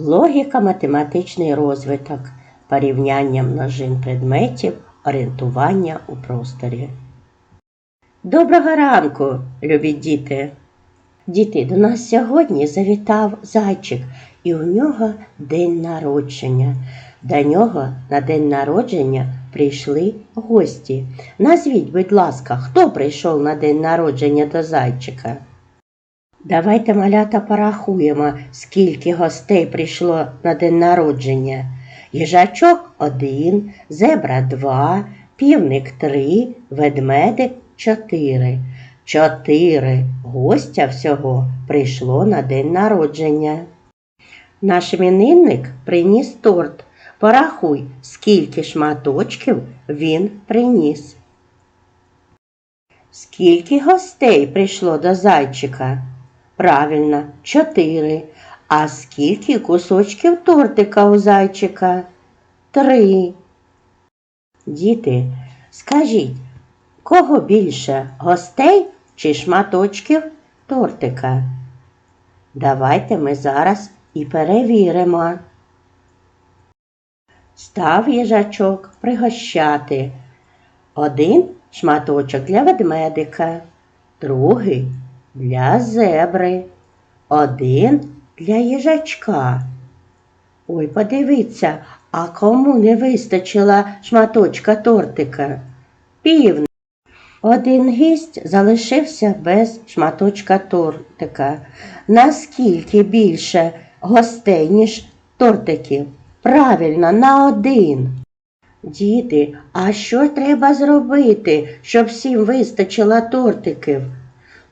Логіка математичний розвиток, порівняння множин предметів, орієнтування у просторі. Доброго ранку, любі діти! Діти, до нас сьогодні завітав зайчик, і у нього день народження. До нього на день народження прийшли гості. Назвіть, будь ласка, хто прийшов на день народження до зайчика? Давайте, малята, порахуємо, скільки гостей прийшло на день народження. Їжачок один, зебра два, півник три, ведмедик чотири. Чотири гостя всього прийшло на день народження. Наш іменинник приніс торт. Порахуй, скільки шматочків він приніс. Скільки гостей прийшло до зайчика? Правильно, чотири. А скільки кусочків тортика у зайчика? Три. Діти, скажіть, кого більше гостей чи шматочків тортика? Давайте ми зараз і перевіримо. Став їжачок пригощати. Один шматочок для ведмедика, другий для зебри, один для їжачка. Ой, подивіться, а кому не вистачило шматочка тортика? Півник. Один гість залишився без шматочка тортика. Наскільки більше гостей, ніж тортиків? Правильно, на один. Діти, а що треба зробити, щоб всім вистачило тортиків?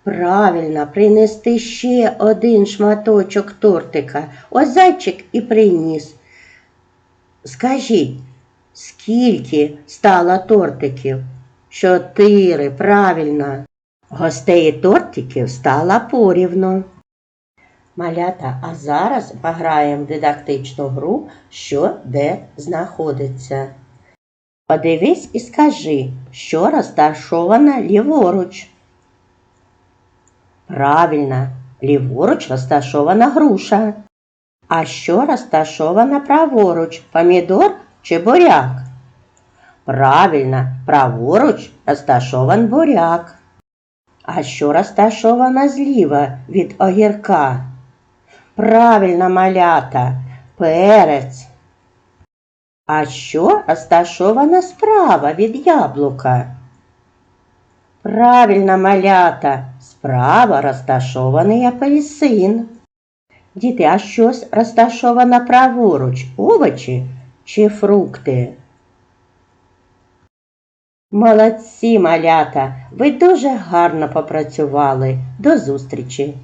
Правильно, принести ще один шматочок тортика. Ось зайчик і приніс. Скажіть, скільки стало тортиків? Чотири, правильно. Гостей тортиків стало порівно. Малята, а зараз пограємо в дидактичну гру, що де знаходиться. Подивись і скажи, що розташовано ліворуч. Правильно, ліворуч розташована груша. А що розташовано праворуч? Помідор чи буряк? Правильно, праворуч розташован буряк. А що розташовано зліва від огірка? Правильно, малята, перець. А що розташовано справа від яблука? Правильно, малята, справа розташований апельсин. Діти, а щось розташовано праворуч? Овочі чи фрукти? Молодці, малята, ви дуже гарно попрацювали. До зустрічі!